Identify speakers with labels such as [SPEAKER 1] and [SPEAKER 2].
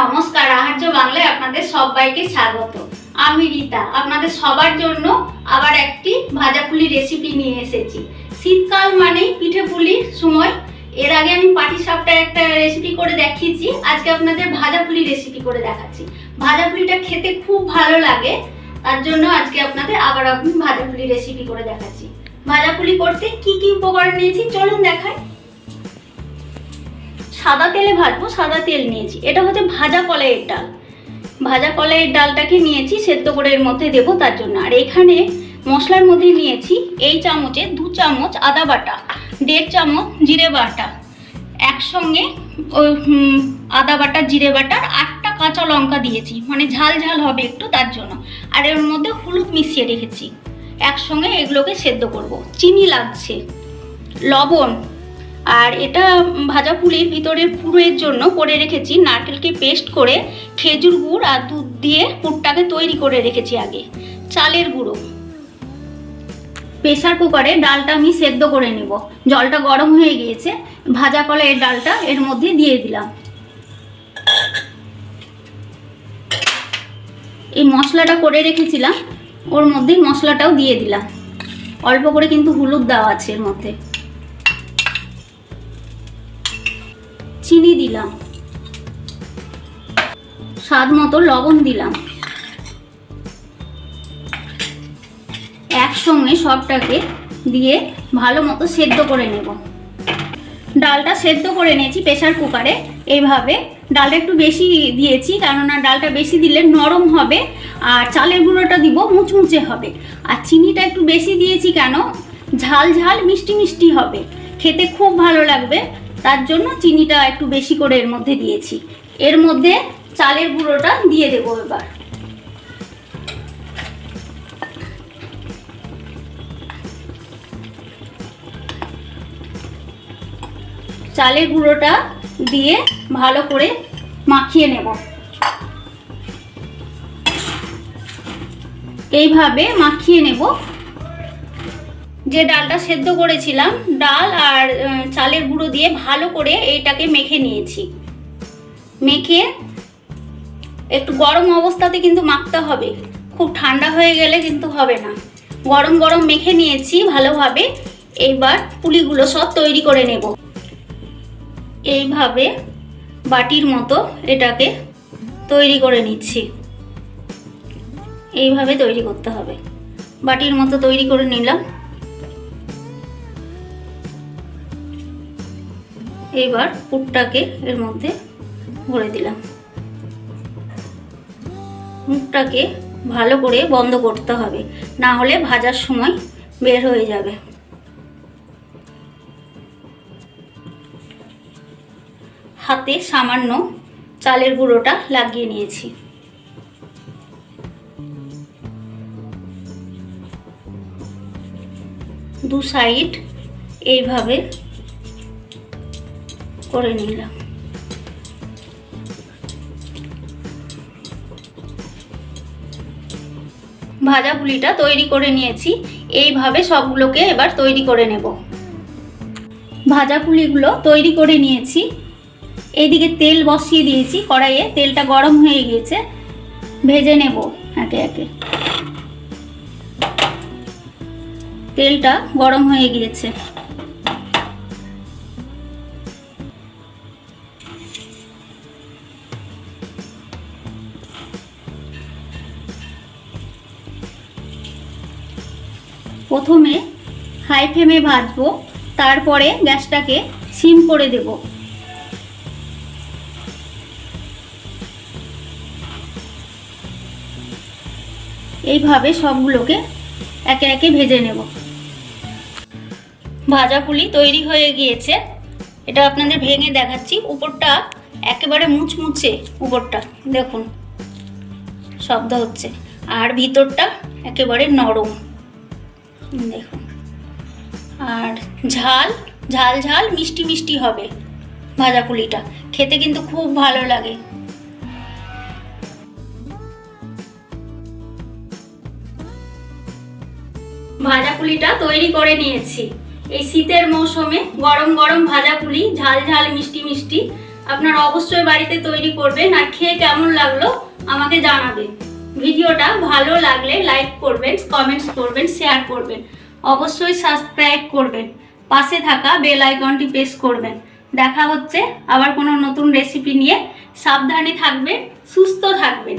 [SPEAKER 1] নমস্কার, আহার্য বাংলায় আপনাদের সবাইকে স্বাগত। আমি রীতা, আপনাদের সবার জন্য আবার একটি ভাজাপুলি রেসিপি নিয়ে এসেছি। শীতকাল মানেই পিঠে পুলির সময়। এর আগে আমি পাটি সাপটার একটা রেসিপি করে দেখিয়েছি, আজকে আপনাদের ভাজাপুলি রেসিপি করে দেখাচ্ছি। ভাজাপুলিটা খেতে খুব ভালো লাগে, তার জন্য আজকে আপনাদের আবার আমি ভাজাপুলি রেসিপি করে দেখাচ্ছি। ভাজাপুলি করতে কি কি উপকরণ নিয়েছি? চলুন দেখাই। সাদা তেলে ভাজবো, সাদা তেল নিয়েছি। এটা হচ্ছে ভাজা কলাইয়ের ডাল। ভাজা কলাইয়ের ডালটাকে নিয়েছি, সেদ্ধ করে এর মধ্যে দেবো তার জন্য। আর এখানে মশলার মধ্যে নিয়েছি এই চামচে দু চামচ আদা বাটা, দেড় চামচ জিরে বাটা। একসঙ্গে আদা বাটা, জিরে বাটার আটটা কাঁচা লঙ্কা দিয়েছি। মানে ঝাল ঝাল হবে একটু তার জন্য। আর এর মধ্যে হলুদ মিশিয়ে রেখেছি। একসঙ্গে এগুলোকে সেদ্ধ করব। চিনি লাগছে। লবণ আর এটা ভাজা পুলির ভিতরের পুরের জন্য করে রেখেছি। নারকেলকে পেস্ট করে খেজুর গুড় আর দুধ দিয়ে পুরটাকে তৈরি করে রেখেছি আগে। চালের গুঁড়ো। প্রেসার কুকারে ডালটা আমি সেদ্ধ করে নেব। জলটা গরম হয়ে গিয়েছে। ভাজা কলা এর ডালটা এর মধ্যে দিয়ে দিলাম। এই মশলাটা করে রেখেছিলাম। ওর মধ্যে মশলাটাও দিয়ে দিলাম। অল্প করে কিন্তু হলুদ দেওয়া আছে এর মধ্যে। চিনি দিলাম। স্বাদ মতো লবণ দিলাম। একসঙ্গে সবটাকে দিয়ে ভালো মতো সেদ্ধ করে নেব। ডালটা সেদ্ধ করে নিয়েছি প্রেসার কুকারে। এইভাবে ডালটা একটু বেশি দিয়েছি, কেননা ডালটা বেশি দিলে নরম হবে আর চালের গুঁড়োটা দিব মুচমুচে হবে। আর চিনিটা একটু বেশি দিয়েছি কেন? ঝাল ঝাল মিষ্টি মিষ্টি হবে। খেতে খুব ভালো লাগবে। তার জন্য চিনিটা একটু বেশি করে এর মধ্যে দিয়েছি। এর মধ্যে চালের গুঁড়োটা দিয়ে দেবো এবার। চালের গুঁড়োটা দিয়ে ভালো করে মাখিয়ে নেব। এইভাবে মাখিয়ে নেব। যে ডালটা সেদ্ধ করেছিলাম, ডাল আর চালের গুঁড়ো দিয়ে ভালো করে এইটাকে মেখে নিয়েছি। মেখে একটু গরম অবস্থাতে কিন্তু মাখতে হবে। খুব ঠান্ডা হয়ে গেলে কিন্তু হবে না। গরম গরম মেখে নিয়েছি ভালোভাবে। এইবার পুলিগুলো সব তৈরি করে নেব। এইভাবে বাটির মতো এটাকে তৈরি করে নিচ্ছি। এইভাবে তৈরি করতে হবে। বাটির মতো তৈরি করে নিলাম। এবার পুরটাকে এর মধ্যে ভরে দিলাম। মুখটাকে ভালো করে বন্ধ করতে হবে, না হলে ভাজার সময় বের হয়ে যাবে। হাতে সামান্য চালের গুঁড়োটা লাগিয়ে নিয়েছি। দু সাইড এইভাবে করে নিলাম। ভাজা পুলিটা তৈরি করে নিয়েছি। এইভাবে সবগুলোকে এবার তৈরি করে নেব। ভাজা পুলিগুলো তৈরি করে নিয়েছি। এইদিকে তেল বসিয়ে দিয়েছি, কড়াইয়ে। তেলটা গরম হয়ে গিয়েছে। ভেজে নেব একে একে। তেলটা গরম হয়ে গিয়েছে। প্রথমে হাই ফ্লেমে ভাজবো, তারপরে গ্যাসটাকে সিম করে দেবো। এইভাবে সবগুলোকে একে একে ভেজে নেব। ভাজা পুলি তৈরি হয়ে গিয়েছে। এটা আপনাদের ভেঙে দেখাচ্ছি। উপরটা একেবারে মুচমুচে উপরটা, দেখুন। শব্দ হচ্ছে। আর ভিতরটা একেবারে নরম। দেখুন আর ঝাল ঝাল ঝাল মিষ্টি মিষ্টি হবে ভাজা পুলিটা। খেতে কিন্তু খুব ভালো লাগে। ভাজা পুলিটা তৈরি করে নিয়েছি। এই শীতের মৌসুমে গরম গরম ভাজা পুলি, ঝাল ঝাল, মিষ্টি মিষ্টি আপনারা অবশ্যই বাড়িতে তৈরি করবেন। আর খেয়ে কেমন লাগল আমাকে জানাবেন। ভিডিওটা ভালো লাগলে লাইক করবেন কমেন্টস করবেন শেয়ার করবেন। অবশ্যই সাবস্ক্রাইব করবেন। পাশে থাকা বেল আইকনটি প্রেস করবেন। দেখা হচ্ছে আবার কোনো নতুন রেসিপি নিয়ে। সাবধানে থাকবেন, সুস্থ থাকবেন।